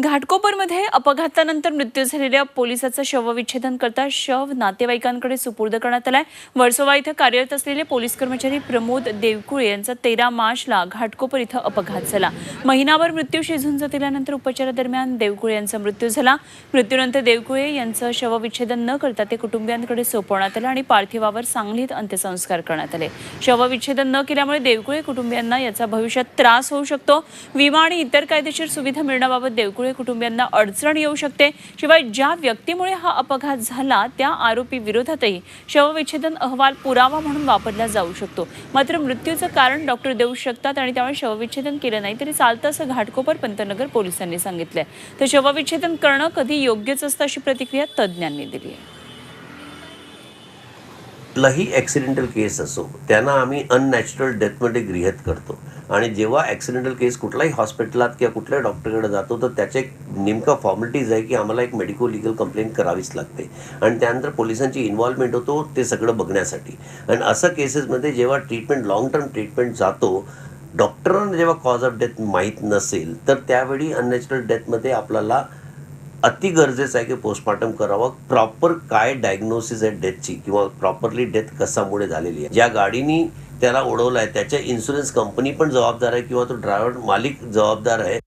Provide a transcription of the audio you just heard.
घाटकोपरमध्ये अपघातानंतर मृत्यू झालेल्या पोलिसाचं शवविच्छेदन करता शव नातेवाईकांकडे सुपूर्द करण्यात आलाय. वर्सोवा इथं कार्यरत असलेले पोलीस कर्मचारी प्रमोद देवकुळे यांचा तेरा मार्चला घाटकोपर इथं अपघात झाला. महिनाभर मृत्यू शिजून जातिल्यानंतर उपचारादरम्यान देवकुळे यांचा मृत्यू झाला. मृत्यूनंतर देवकुळे यांचं शवविच्छेदन न करता ते कुटुंबियांकडे सोपवण्यात आलं आणि पार्थिवावर सांगलीत अंत्यसंस्कार करण्यात आले. शवविच्छेदन न केल्यामुळे देवकुळे कुटुंबियांना याचा भविष्यात त्रास होऊ शकतो. विमा आणि इतर कायदेशीर सुविधा मिळण्याबाबत देवकुळे कुटुंबियांना अडचण येऊ शकते. शिवाय ज्या व्यक्तीमुळे हा अपघात झाला त्या आरोपी विरोधातही शवविच्छेदन अहवाल पुरावा म्हणून वापरला जाऊ शकतो. मात्र मृत्यूचं कारण डॉक्टर देऊ शकतात आणि त्यामुळे शवविच्छेदन केलं नाही तरी चालतं असं घाटकोपर पंतनगर पोलिसांनी सांगितलंय. तर शवविच्छेदन करणं कधी योग्यच असतं अशी प्रतिक्रिया तज्ज्ञांनी दिली आहे. कुठलाही ॲक्सिडेंटल केस असो त्यांना आम्ही अननॅचरल डेथमध्ये गृहीत करतो. आणि जेव्हा ॲक्सिडेंटल केस कुठल्याही हॉस्पिटलात किंवा कुठल्याही डॉक्टरकडे जातो तर त्याचे एक नेमका फॉर्मॅलिटीज आहे की आम्हाला एक मेडिको लिगल कंप्लेंट करावीच लागते. आणि त्यानंतर पोलिसांची इन्व्हॉल्वमेंट होतो ते सगळं बघण्यासाठी. आणि असं केसेसमध्ये जेव्हा ट्रीटमेंट लॉंग टर्म ट्रीटमेंट जातो डॉक्टरांना जेव्हा कॉज ऑफ डेथ माहीत नसेल तर त्यावेळी अननॅचरल डेथमध्ये आपल्याला अति गरजेचं आहे की पोस्टमॉर्टम करावा. प्रॉपर काय डायग्नोसिस आहे डेथची किंवा प्रॉपरली डेथ कशामुळे झालेली आहे. ज्या गाडीनी त्याला उडवलं आहे त्याच्या इन्शुरन्स कंपनी पण जबाबदार आहे किंवा तो ड्रायव्हर मालिक जबाबदार आहे.